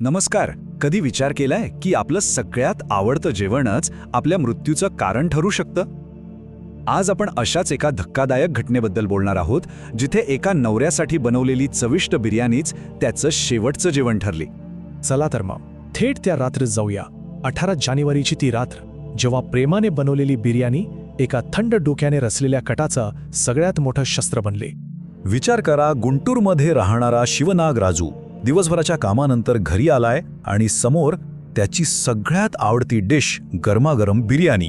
नमस्कार. कधी विचार केलाय की आपलं सगळ्यात आवडतं जेवणच आपल्या मृत्यूचं कारण ठरू शकतं? आज आपण अशाच एका धक्कादायक घटनेबद्दल बोलणार आहोत जिथे एका नवऱ्यासाठी बनवलेली चविष्ट बिर्याणीच त्याचं शेवटचं जेवण ठरली. चला तर मग थेट त्या रात्री जाऊया. अठरा जानेवारीची ती रात्र जेव्हा प्रेमाने बनवलेली बिर्याणी एका थंड डोक्याने रचलेल्या कटाचं सगळ्यात मोठं शस्त्र बनले. विचार करा गुंटूरमध्ये राहणारा शिवनाग राजू. दिवसभराच्या कामानंतर घरी आलाय आणि समोर त्याची सगळ्यात आवडती डिश गरमागरम बिर्याणी.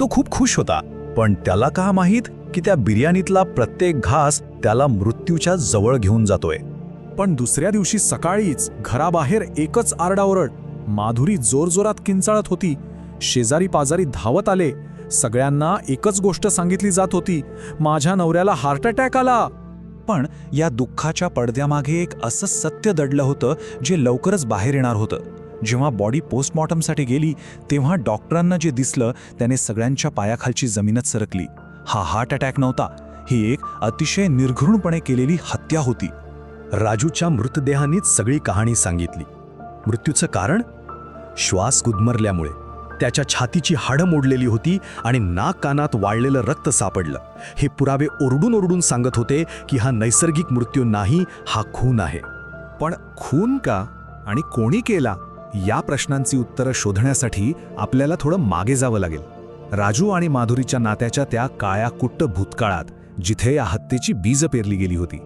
तो खूप खुश होता पण त्याला का माहीत की त्या बिर्याणीतला प्रत्येक घास त्याला मृत्यूच्या जवळ घेऊन जातोय. पण दुसऱ्या दिवशी सकाळीच घराबाहेर एकच आरडाओरड. माधुरी जोरजोरात किंचाळत होती. शेजारी पाजारी धावत आले. सगळ्यांना एकच गोष्ट सांगितली जात होती. माझ्या नवऱ्याला हार्ट अटॅक आला. पण या दुःखाच्या पडद्यामागे एक असं सत्य दडलं होतं जे लवकरच बाहेर येणार होतं. जेव्हा बॉडी पोस्टमॉर्टमसाठी गेली तेव्हा डॉक्टरांना जे दिसलं त्याने सगळ्यांच्या पायाखालची जमीनच सरकली. हा हार्ट अटॅक नव्हता. ही एक अतिशय निर्घृणपणे केलेली हत्या होती. राजूच्या मृतदेहानीच सगळी कहाणी सांगितली. मृत्यूचं कारण? श्वास गुदमरल्यामुळे. त्याच्या छातीची हाडं मोडलेली होती आणि नाक कानात वाळलेलं रक्त सापडलं. हे पुरावे ओरडून ओरडून सांगत होते की हा नैसर्गिक मृत्यू नाही हा खून आहे. पण खून का आणि कोणी केला? या प्रश्नांची उत्तरं शोधण्यासाठी आपल्याला थोडं मागे जावं लागेल. राजू आणि माधुरीच्या नात्याच्या त्या काळ्या कुट्ट भूतकाळात जिथे या हत्येची बीज पेरली गेली होती.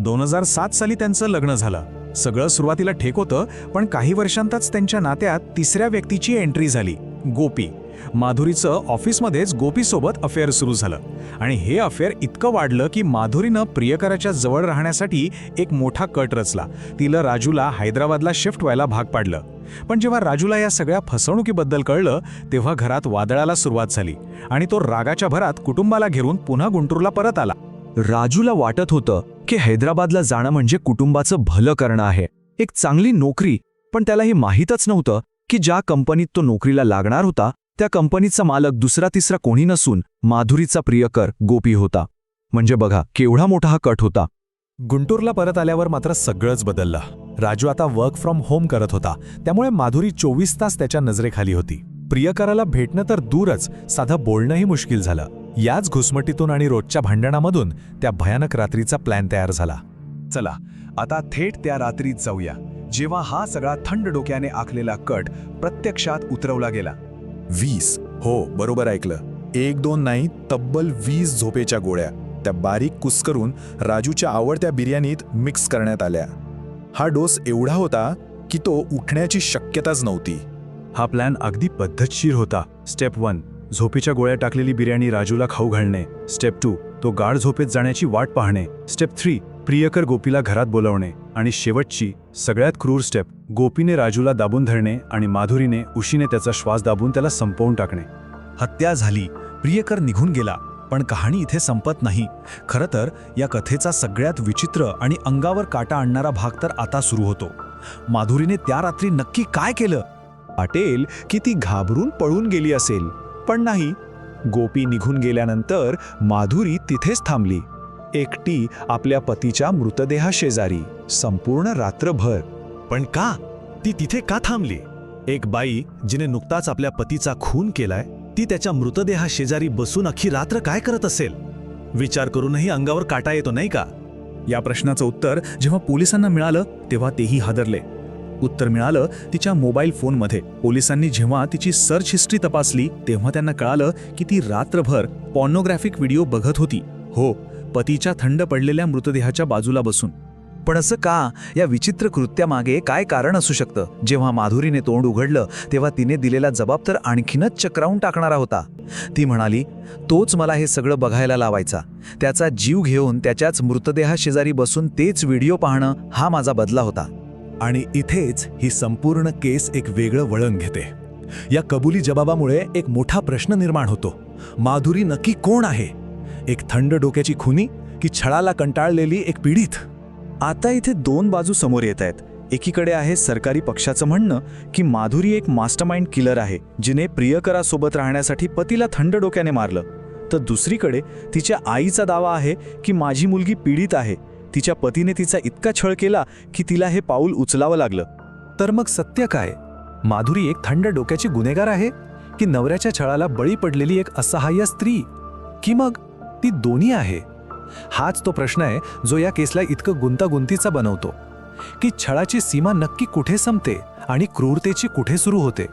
दोन हजार सात साली त्यांचं लग्न झालं. सगळं सुरुवातीला ठेक होतं पण काही वर्षांतच त्यांच्या नात्यात तिसऱ्या व्यक्तीची एंट्री झाली गोपी. माधुरीचं ऑफिसमध्येच गोपीसोबत अफेअर सुरू झालं. आणि हे अफेअर इतकं वाढलं की माधुरीनं प्रियकराच्या जवळ राहण्यासाठी एक मोठा कट रचला. तिला राजूला हैदराबादला शिफ्ट व्हायला भाग पाडलं. पण जेव्हा राजूला या सगळ्या फसवणुकीबद्दल कळलं तेव्हा घरात वादळाला सुरुवात झाली आणि तो रागाच्या भरात कुटुंबाला घेऊन पुन्हा गुंटूरला परत आला. राजूला वाटत होतं की हैदराबादला जाणं म्हणजे कुटुंबाचं भलं करणं आहे. एक चांगली नोकरी पण त्याला हे माहीतच नव्हतं की ज्या कंपनीत तो नोकरीला लागणार होता त्या कंपनीचा मालक दुसरा तिसरा कोणी नसून माधुरीचा प्रियकर गोपी होता. म्हणजे बघा केवढा मोठा हा कट होता. गुंटूरला परत आल्यावर मात्र सगळंच बदललं. राजू आता वर्क फ्रॉम होम करत होता. त्यामुळे माधुरी चोवीस तास त्याच्या नजरेखाली होती. प्रियकराला भेटणं तर दूरच साधं बोलणंही मुश्किल झालं. याच घुसमटीतून आणि रोजच्या भांडणामधून त्या भयानक रात्रीचा प्लॅन तयार झाला. चला आता थेट त्या रात्रीत जाऊया. जेव्हा हा सगळा थंड डोक्याने आखलेला कट प्रत्यक्षात उतरवला गेला. वीस. हो बरोबर ऐकलं. एक दोन नाही तब्बल वीस झोपेच्या गोळ्या. त्या बारीक कुस्करून राजूच्या आवडत्या बिर्याणीत मिक्स करण्यात आल्या. हा डोस एवढा होता की तो उठण्याची शक्यताच नव्हती. हा प्लॅन अगदी पद्धतशीर होता. Step one. झोपेच्या गोळ्या टाकलेली बिर्याणी राजूला खाऊ घालणे. स्टेप टू तो गाढ झोपेत जाण्याची वाट पाहणे. स्टेप थ्री प्रियकर गोपीला घरात बोलवणे. आणि शेवटची सगळ्यात क्रूर स्टेप गोपीने राजूला दाबून धरणे आणि माधुरीने उशीने त्याचा श्वास दाबून त्याला संपवून टाकणे. हत्या झाली. प्रियकर निघून गेला. पण कहाणी इथे संपत नाही. खरं तर या कथेचा सगळ्यात विचित्र आणि अंगावर काटा आणणारा भाग तर आता सुरू होतो. माधुरीने त्या रात्री नक्की काय केलं? वाटेल की ती घाबरून पळून गेली असेल. पण नाही. गोपी निघून गेल्यानंतर माधुरी तिथेच थांबली. एकटी आपल्या पतीच्या मृतदेहाशेजारी. संपूर्ण रात्रभर. पण का? ती तिथे का थांबली? एक बाई जिने नुकताच आपल्या पतीचा खून केलाय ती त्याच्या मृतदेहाशेजारी बसून अख्खी रात्र काय करत असेल? विचार करूनही अंगावर काटा येतो नाही का? या प्रश्नाचं उत्तर जेव्हा पोलिसांना मिळालं तेव्हा तेही हादरले. उत्तर मिळालं तिच्या मोबाईल फोनमध्ये. पोलिसांनी जेव्हा तिची सर्च हिस्ट्री तपासली तेव्हा त्यांना कळालं की ती रात्रभर पॉर्नोग्राफिक व्हिडिओ बघत होती. हो पतीच्या थंड पडलेल्या मृतदेहाच्या बाजूला बसून. पण असं का? या विचित्र कृत्यामागे काय कारण असू शकतं? जेव्हा माधुरीने तोंड उघडलं तेव्हा तिने दिलेला जबाब तर आणखीनच चक्रावून टाकणारा होता. ती म्हणाली तोच मला हे सगळं बघायला लावायचा. त्याचा जीव घेऊन त्याच्याच मृतदेहाशेजारी बसून तेच व्हिडिओ पाहणं हा माझा बदला होता. आणि इथेच ही संपूर्ण केस एक वेगळं वळण घेते. या कबुली जबाबामुळे एक मोठा प्रश्न निर्माण होतो. माधुरी नक्की कोण आहे? एक थंड डोक्याची खुनी की छळाला कंटाळलेली एक पीडित? आता इथे दोन बाजू समोर येत आहेत. एकीकडे आहे सरकारी पक्षाचं म्हणणं की माधुरी एक मास्टरमाइंड किलर आहे जिने प्रियकरासोबत राहण्यासाठी पतीला थंड डोक्याने मारलं. तर दुसरीकडे तिच्या आईचा दावा आहे की माझी मुलगी पीडित आहे तिच्या पतीने तिचा इतका छळ केला की तिला हे पाऊल उचलावं लागलं. तर मग सत्य काय? माधुरी एक थंड डोक्याची गुन्हेगार आहे की नवऱ्याच्या छळाला बळी पडलेली एक असहाय्य स्त्री? की मग ती दोन्ही आहे? हाच तो प्रश्न आहे जो या केसला इतकं गुंतागुंतीचा बनवतो. की छळाची सीमा नक्की कुठे संपते आणि क्रूरतेची कुठे सुरू होते?